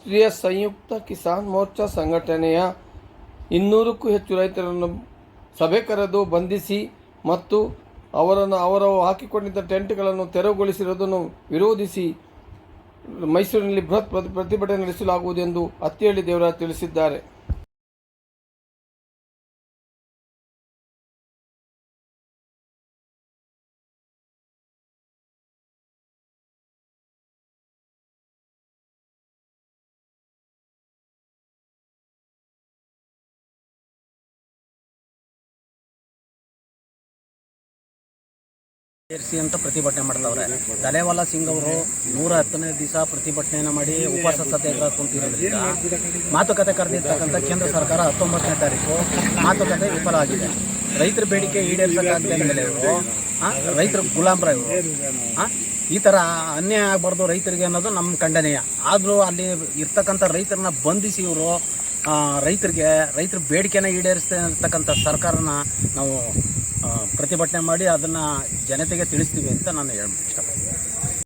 ರಾಷ್ಟ್ರೀಯ ಸಂಯುಕ್ತ ಕಿಸಾನ್ ಮೋರ್ಚಾ ಸಂಘಟನೆಯ ಇನ್ನೂರಕ್ಕೂ ಹೆಚ್ಚು ರೈತರನ್ನು ಸಭೆ ಕರೆದು ಬಂಧಿಸಿ ಮತ್ತು ಅವರನ್ನು ಅವರು ಹಾಕಿಕೊಂಡಿದ್ದ ಟೆಂಟ್ಗಳನ್ನು ತೆರವುಗೊಳಿಸಿರುವುದನ್ನು ವಿರೋಧಿಸಿ ಮೈಸೂರಿನಲ್ಲಿ ಬೃಹತ್ ಪ್ರತಿ- ಪ್ರತಿಭಟನೆ ನಡೆಸಲಾಗುವುದು ಎಂದು ಅತ್ತಿಹಳ್ಳಿ ದೇವರಾಜ್ ತಿಳಿಸಿದ್ದಾರೆ. ಸೇರಿಸಿ ಅಂತ ಪ್ರತಿಭಟನೆ ಮಾಡ್ತಾವ್ರೆ. ತಲೆವಾಲ ಸಿಂಗ್ ಅವರು ನೂರ ಹತ್ತನೇ ದಿವಸ ಪ್ರತಿಭಟನೆಯನ್ನು ಮಾಡಿ ಉಪವಾಸ ಸತ್ಯಾಗ್ರಹ ಕುಂತಿರೋದ್ರಿಂದ ಮಾತುಕತೆ ಕರೆದಿರ್ತಕ್ಕಂಥ ಕೇಂದ್ರ ಸರ್ಕಾರ ಹತ್ತೊಂಬತ್ತನೇ ತಾರೀಕು ಮಾತುಕತೆ ವಿಫಲ ಆಗಿದೆ. ರೈತರ ಬೇಡಿಕೆ ಈಡೇರಿಸಕ್ಕಾಗದೆ ಮೇಲೆ ಇವರು. ರೈತರ ಗುಲಾಮ್ರ ಇವರು. ಈ ಥರ ಅನ್ಯಾಯ ಆಗಬಾರ್ದು ರೈತರಿಗೆ ಅನ್ನೋದು ನಮ್ಮ ಖಂಡನೀಯ. ಆದರೂ ಅಲ್ಲಿ ಇರ್ತಕ್ಕಂಥ ರೈತರನ್ನ ಬಂಧಿಸಿ ಇವರು ರೈತರಿಗೆ, ರೈತರ ಬೇಡಿಕೆನ ಈಡೇರಿಸ್ತಕ್ಕಂಥ ಸರ್ಕಾರನ ನಾವು ಪ್ರತಿಭಟನೆ ಮಾಡಿ ಅದನ್ನು ಜನತೆಗೆ ತಿಳಿಸ್ತೀವಿ ಅಂತ ನಾನು ಹೇಳ ಇಷ್ಟಪಡ್ತೀನಿ.